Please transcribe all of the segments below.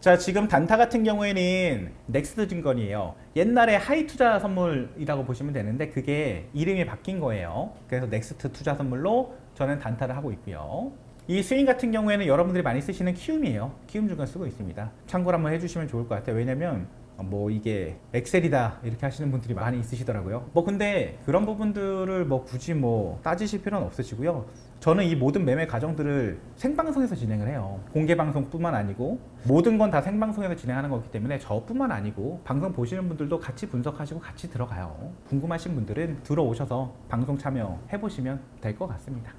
자, 지금 단타 같은 경우에는 넥스트 증권이에요. 옛날에 하이 투자 선물이라고 보시면 되는데 그게 이름이 바뀐 거예요. 그래서 넥스트 투자 선물로 저는 단타를 하고 있고요. 이 스윙 같은 경우에는 여러분들이 많이 쓰시는 키움이에요. 키움 증권 쓰고 있습니다. 참고를 한번 해주시면 좋을 것 같아요. 왜냐면 뭐 이게 엑셀이다 이렇게 하시는 분들이 많이 있으시더라고요. 뭐 근데 그런 부분들을 뭐 굳이 뭐 따지실 필요는 없으시고요. 저는 이 모든 매매 과정들을 생방송에서 진행을 해요. 공개 방송뿐만 아니고 모든 건 다 생방송에서 진행하는 거기 때문에 저뿐만 아니고 방송 보시는 분들도 같이 분석하시고 같이 들어가요. 궁금하신 분들은 들어오셔서 방송 참여해 보시면 될 것 같습니다.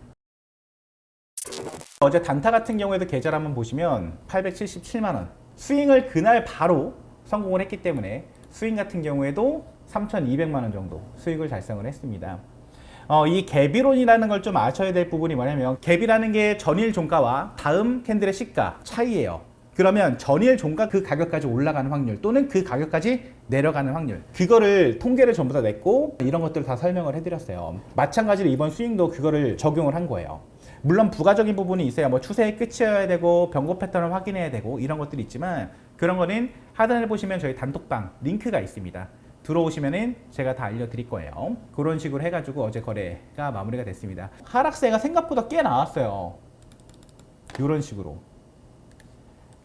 어제 단타 같은 경우에도 계좌를 한번 보시면 877만 원. 스윙을 그날 바로 성공을 했기 때문에 스윙 같은 경우에도 3,200만 원 정도 수익을 달성을 했습니다. 어, 이 갭이론이라는 걸 좀 아셔야 될 부분이 뭐냐면 갭이라는 게 전일 종가와 다음 캔들의 시가 차이예요. 그러면 전일 종가 그 가격까지 올라가는 확률 또는 그 가격까지 내려가는 확률 그거를 통계를 전부 다 냈고 이런 것들을 다 설명을 해드렸어요. 마찬가지로 이번 스윙도 그거를 적용을 한 거예요. 물론 부가적인 부분이 있어요. 뭐 추세의 끝이어야 되고 변고 패턴을 확인해야 되고 이런 것들이 있지만 그런 거는 하단을 보시면 저희 단톡방 링크가 있습니다. 들어오시면은 제가 다 알려드릴 거예요. 그런 식으로 해가지고 어제 거래가 마무리가 됐습니다. 하락세가 생각보다 꽤 나왔어요. 이런 식으로.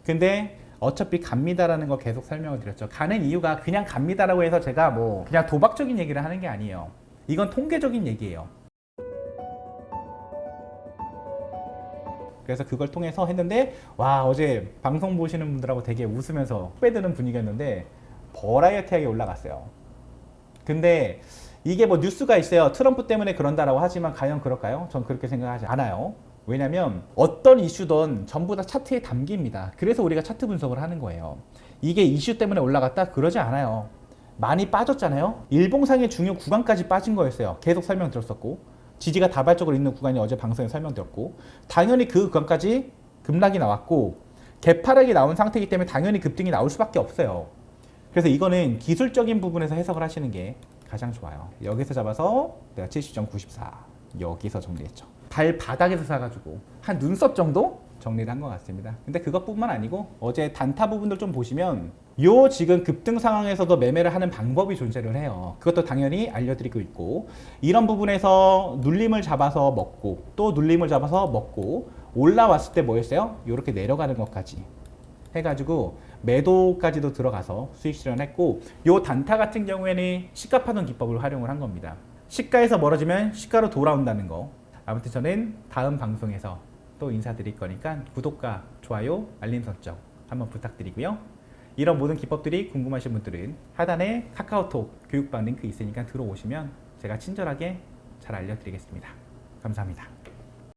근데 어차피 갑니다라는 거 계속 설명을 드렸죠. 가는 이유가 그냥 갑니다라고 해서 제가 뭐 그냥 도박적인 얘기를 하는 게 아니에요. 이건 통계적인 얘기예요. 그래서 그걸 통해서 했는데 와 어제 방송 보시는 분들하고 되게 웃으면서 빼드는 분위기였는데 버라이어티하게 올라갔어요. 근데 이게 뭐 뉴스가 있어요. 트럼프 때문에 그런다라고 하지만 과연 그럴까요? 전 그렇게 생각하지 않아요. 왜냐면 어떤 이슈든 전부 다 차트에 담깁니다. 그래서 우리가 차트 분석을 하는 거예요. 이게 이슈 때문에 올라갔다? 그러지 않아요. 많이 빠졌잖아요. 일봉상의 중요 구간까지 빠진 거였어요. 계속 설명드렸었고 지지가 다발적으로 있는 구간이 어제 방송에 설명드렸고 당연히 그 구간까지 급락이 나왔고 개파락이 나온 상태이기 때문에 당연히 급등이 나올 수밖에 없어요. 그래서 이거는 기술적인 부분에서 해석을 하시는 게 가장 좋아요. 여기서 잡아서 내가 70.94 여기서 정리했죠. 발 바닥에서 사가지고 한 눈썹 정도 정리를 한 것 같습니다. 근데 그것뿐만 아니고 어제 단타 부분들 좀 보시면 요 지금 급등 상황에서도 매매를 하는 방법이 존재를 해요. 그것도 당연히 알려드리고 있고 이런 부분에서 눌림을 잡아서 먹고 또 눌림을 잡아서 먹고 올라왔을 때 뭐였어요? 이렇게 내려가는 것까지 해가지고 매도까지도 들어가서 수익 실현했고 요 단타 같은 경우에는 시가 파동 기법을 활용을 한 겁니다. 시가에서 멀어지면 시가로 돌아온다는 거. 아무튼 저는 다음 방송에서 또 인사드릴 거니까 구독과 좋아요, 알림 설정 한번 부탁드리고요. 이런 모든 기법들이 궁금하신 분들은 하단에 카카오톡 교육방 링크 있으니까 들어오시면 제가 친절하게 잘 알려드리겠습니다. 감사합니다.